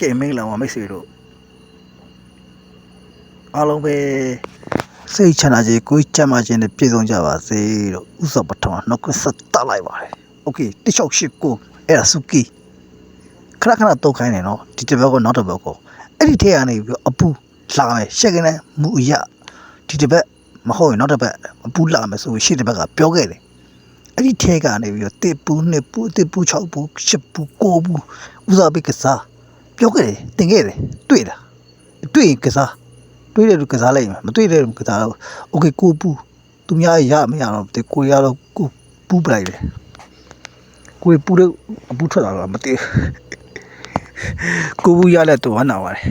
ကဲမင်္ဂလာပါမိတ်ဆွေတို့အားလုံးပဲစိတ်ချမ်းသာခြင်းကိုယ်ချမ်းသာခြင်းနဲ့ပြည့်စုံကြပါစေလို့ဥစ္စာပထမနှုတ်ခွန်းဆက်တလိုက်ပါတယ်โอเคတိချောက်ရှိကိုအဲ့ဒါစုကီခဏခဏတုတ်ခိုင်းနေနော်ဒီတစ်ဘက်ကနောက်တစ်ဘက်ကိုအဲ့ဒီထဲကနေပြီးတော့အပူလာမယ်ရှက်ကနဲ့မူအရဒီတစ်ဘက်မဟုတ်ရင်နောက်တစ်ဘက်အပူလာမယ်ဆိုပြီးရှေ့တစ်ဘက်ကပြောခဲ့တယ် အဲ့ဒီထဲကနေပြီးတော့တစ်ပူနှစ်ပူတစ်ပူ၆ပူရှစ်ပူကိုပူဦးစားပေးကစား ပြောခဲ့တယ်တင်ခဲ့တယ်တွေ့တာတွေ့ရင်ကစားတွေ့တယ်လို့ကစားလိုက်မှာမတွေ့တယ်လို့ကစားတော့ okay ကိုပူသူများရမရတော့တကိုရတော့ကိုပူပလိုက်တယ်ကိုပူတော့အပူထွက်လာတော့မတည်ကိုပူရလဲတော့ဝမ်းနာပါတယ်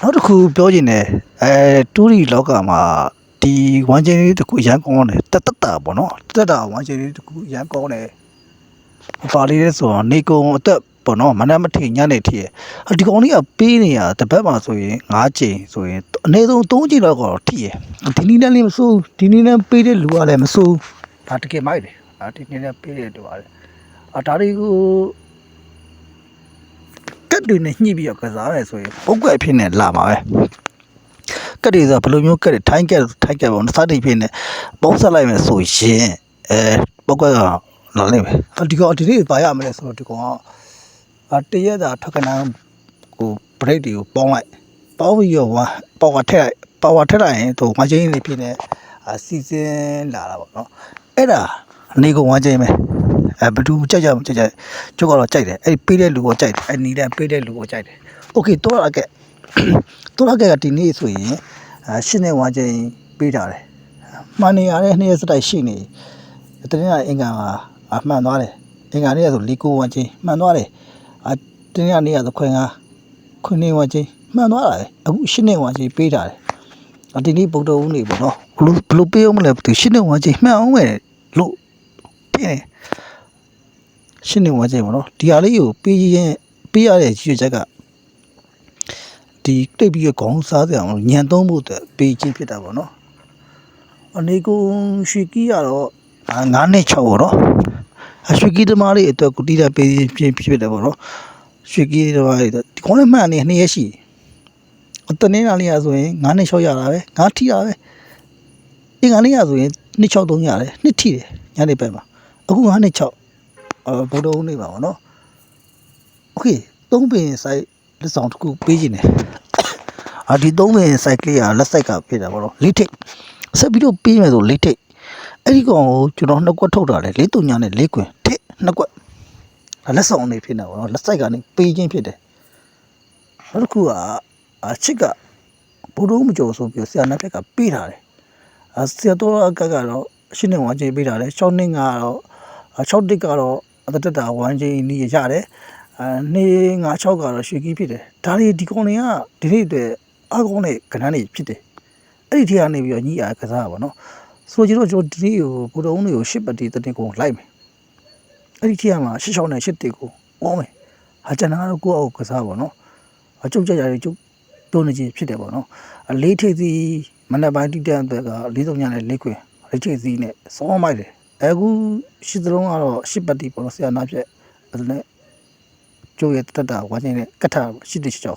နောက်တစ်ခုပြောချင်တယ်အဲတူရီလောကမှာဒီဝမ်းချင်းလေးတခုရန်ကောင်းတယ်တတတာပေါ့နော်တတတာဝမ်းချင်းလေးတခုရန်ကောင်းတယ်ဘာလေးလဲဆိုတော့နေကုံအသက် ပေါ့နော်မနက်မထင်ညနေထီရဲ့အဒီကောင်လေးကပေးနေရတစ်ပတ်မှာဆိုရင်၅ချိန်ဆိုရင်အနည်းဆုံး၃ချိန်တော့ကတော့ထီရဲ့ဒီနည်းနဲ့လေးမစိုးဒီနည်းနဲ့ပေးတဲ့လူကလည်းမစိုးဒါတကယ်မိုက်တယ်အာဒီနည်းနဲ့ပေးတဲ့လူကလည်းအာဒါတွေကိုကတ်တွေနဲ့ညှိပြီးတော့ကစားရဲဆိုရင်ပုတ်ကွက်ဖြစ်နေလာမှာပဲကက်တွေဆိုဘယ်လိုမျိုးကက်တွေထိုင်းကက်ထိုင်းကက်ပေါ့စတိဖြစ်နေပုံဆက်လိုက်မယ်ဆိုရင်အဲပောက်ကကလာလိမ့်မယ်အဒီကောင်ဒီနေ့ပါရမလဲဆိုတော့ဒီကောင်ကအ တရက်တာထွက်ကနန်းကိုဘရိတ်တွေကိုပေါင်းလိုက်ပေါင်းပြီးတော့ဝါပါဝါထက်ပါဝါထက်လိုက်ရင်သူဝါချင်းနေဖြစ်နေအစီစဉ်လာတာပေါ့နော်အဲ့ဒါအနေကုန်ဝါချင်းပဲအဲဘယ်သူကြိုက်ကြမကြိုက်ကြကျုပ်ကတော့ကြိုက်တယ်အဲ့ပေးတဲ့လူကိုကြိုက်တယ်အဲ့နီးတဲ့ပေးတဲ့လူကိုကြိုက်တယ်โอเคတော့အကဲ သူရကကဒီနေ့ဆိုရင်အရှင်းနေဝါချင်းပေးထားတယ်မှန်နေရတဲ့နှစ်ရက်စတိုက်ရှိနေတနေ့ကအင်္ဂါမှာအမှန်သွားတယ်အင်္ဂါနေ့ကဆိုလီကိုဝါချင်းမှန်သွားတယ် အတနေ့ကနေ့ကဆိုခွင်ကခွင်နေဝါချင်းမှန်သွားတာလေအခုရှင်းနေဝါချင်းပေးထားတယ်အဒီနေ့ဗုဒ္ဓဦးနေပေါ့နော်ဘလို့ဘလို့ပေးအောင်မလဲသူရှင်းနေဝါချင်းမှန်အောင်ပဲလို့ပြင်းတယ်ရှင်းနေဝါချင်းပေါ့နော်ဒီဟာလေးကိုပေးရင်ပေးရတဲ့ရည်ရွယ်ချက်ကဒီတိတ်ပြီးတော့ခေါင်းစားကြအောင်ညံသုံးဖို့အတွက်ပေးချင်းဖြစ်တာပေါ့နော်အနေကိုရွှေကီးကတော့9နဲ့6ပေါ့နော် အရွှေကီးသမားလေးအတွက်ကုတီးတာပေးချင်းဖြစ်တယ်ပေါ့နော်ရွှေကီးသမားလေးဒီခေါင်းနဲ့မှန်နေ2ရက်ရှိအတနေ့နာလေးရဆိုရင်9နဲ့6ရတာပဲ9ထိတာပဲအင်္ဂါနေ့ရဆိုရင်2 6 3ရတယ်2ထိတယ်ညနေဘက်မှာအခု9နဲ့6အဘုဒ္ဓဦးနေပါပေါ့နော်โอเคသုံးပင်ဆိုင်လက်ဆောင်တစ်ခုပေးခြင်းတယ် အာဒီသုံးပင် site ကလေးကလက်ဆိုင်ကဖြစ်တာပေါ့နော်လေးထိတ်ဆက်ပြီးတော့ပေးမယ်ဆိုလေးထိတ် အဲ့ဒီကောင်ကိုကျွန်တော်နှစ်ကွက်ထုတ်တာလေလေးတုံညာနဲ့လေးကွင်ထိတ်နှစ်ကွက်ဒါလက်ဆောင်နေဖြစ်နေပါတော့လက်ဆိုင်ကနေပေးခြင်းဖြစ်တယ်နောက်တစ်ခုကအချစ်ကဘုရုံးမကျော်ဆိုပြီးတော့ဆရာနာဖက်ကပေးထားတယ်အဆရာတော်အကကတော့ရှင်းနေဝါချင်းပေးထားတယ်6နှစ်ကတော့6တစ်ကတော့အတတတာဝမ်းချင်းနီးရတယ်အဲနေ96ကတော့ရွှေကြီးဖြစ်တယ်ဒါတွေဒီကောင်တွေကဒီနေ့အတွက်အကောင်းတဲ့ကဏ္ဍတွေဖြစ်တယ်အဲ့ဒီထဲကနေပြီးတော့ညီအားကစားတာပေါ့နော် ဆိုကြတော့ကျွန်တော်ဒီနေ့ကိုဘုတော်ဦးတွေကိုရှစ်ပတိတတင်ကိုလိုက်မယ်အဲ့ဒီထဲမှာရှစ်ချောင်းနဲ့ရှစ်တေကိုအောင်းမယ်ဟာကျွန်တော်ကတော့ကိုယ့်အောက်ကစားပါနော်အကျုပ်ကြကြတွေကျုပ်တုံးနေချင်းဖြစ်တယ်ပေါ့နော်အလေးထိပ်စီမနက်ပိုင်းတိတက်အတွက်ကလေးစုံညနဲ့လေးခွင်လေးထိပ်စီနဲ့စောင်းမိုက်တယ်အခုရှစ်သလုံးကတော့ရှစ်ပတိပေါ့နော်ဆရာနာဖြစ်အဲ့ဒါနဲ့ ကျိုးရဲ့တက်တာဝါချင်းနဲ့ကတ်ထားရှိတဲ့ချော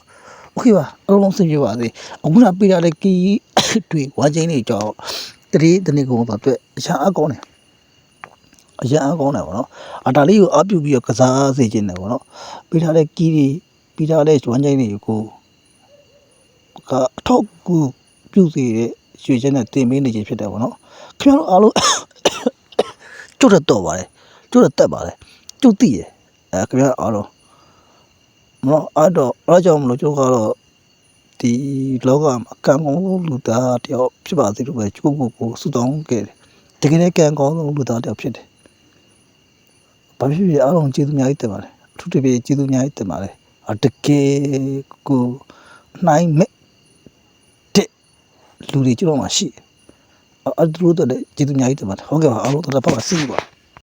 โอเคပါအလုံးစင်ပြပါစေအခုနပေးထားတဲ့ကီတွေဝါချင်းတွေကြော တတိတနေ့ကုန်တော့အတွက်အရာအကောင်းတယ်အရာအကောင်းတယ်ဗောနော်အတားလေးကိုအပြုတ်ပြီးတော့ကစားစေခြင်းတယ်ဗောနော်ပေးထားတဲ့ကီတွေပေးထားတဲ့ဝါချင်းတွေကိုကအထောက်ကူပြုစေတဲ့ရွှေချင်းနဲ့တင်ပေးနေခြင်းဖြစ်တယ်ဗောနော်ခင်ဗျားတို့အားလုံးကျုပ်တော့ပါတယ်ကျုပ်တော့တက်ပါတယ်ကျုပ်သိရအဲခင်ဗျားအားလုံးမနော်အဲ့တော့အဲ့ကြောင့်မလို့ကျိုးကတော့ ဒီလောကမှာကံကောင်းဆုံးလူသားတယောက်ဖြစ်ပါစေလို့ပဲကျိုးကိုကိုဆုတောင်းခဲ့တယ်တကယ်လည်းကံကောင်းဆုံးလူသားတယောက်ဖြစ်တယ်ဘာဖြစ်ဖြစ်အားလုံးကျေးဇူးအများကြီးတင်ပါတယ်အထူးသဖြင့်ကျေးဇူးအများကြီးတင်ပါတယ်အတကယ်ကိုနိုင်မဲ့တဲ့လူတွေကျွန်တော်မှရှိတယ်အဲ့ဒါတို့တော့ကျေးဇူးအများကြီးတင်ပါတယ်ဟုတ်ကဲ့ပါအားလုံးတော့ပတ်ပါစီးပါ